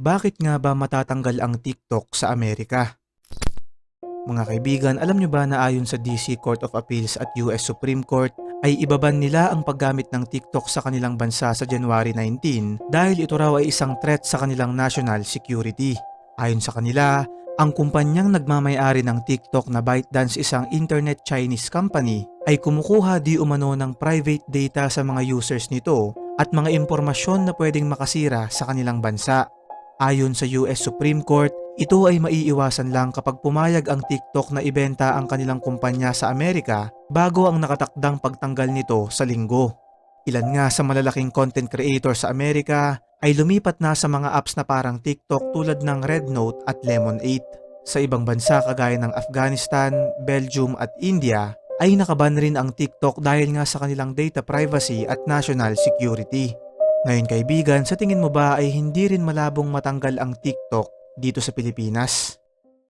Bakit nga ba matatanggal ang TikTok sa Amerika? Mga kaibigan, alam nyo ba na ayon sa DC Court of Appeals at US Supreme Court ay ibaban nila ang paggamit ng TikTok sa kanilang bansa sa January 19 dahil ito raw ay isang threat sa kanilang national security. Ayon sa kanila, ang kumpanyang nagmamayari ng TikTok na ByteDance isang internet Chinese company ay kumukuha di umano ng private data sa mga users nito at mga impormasyon na pwedeng makasira sa kanilang bansa. Ayon sa US Supreme Court, ito ay maiiwasan lang kapag pumayag ang TikTok na ibenta ang kanilang kumpanya sa Amerika bago ang nakatakdang pagtanggal nito sa linggo. Ilan nga sa malalaking content creator sa Amerika ay lumipat na sa mga apps na parang TikTok tulad ng Red Note at Lemon8. Sa ibang bansa kagaya ng Afghanistan, Belgium at India ay nakaban rin ang TikTok dahil nga sa kanilang data privacy at national security. Ngayon kaibigan, sa tingin mo ba ay hindi rin malabong matanggal ang TikTok dito sa Pilipinas?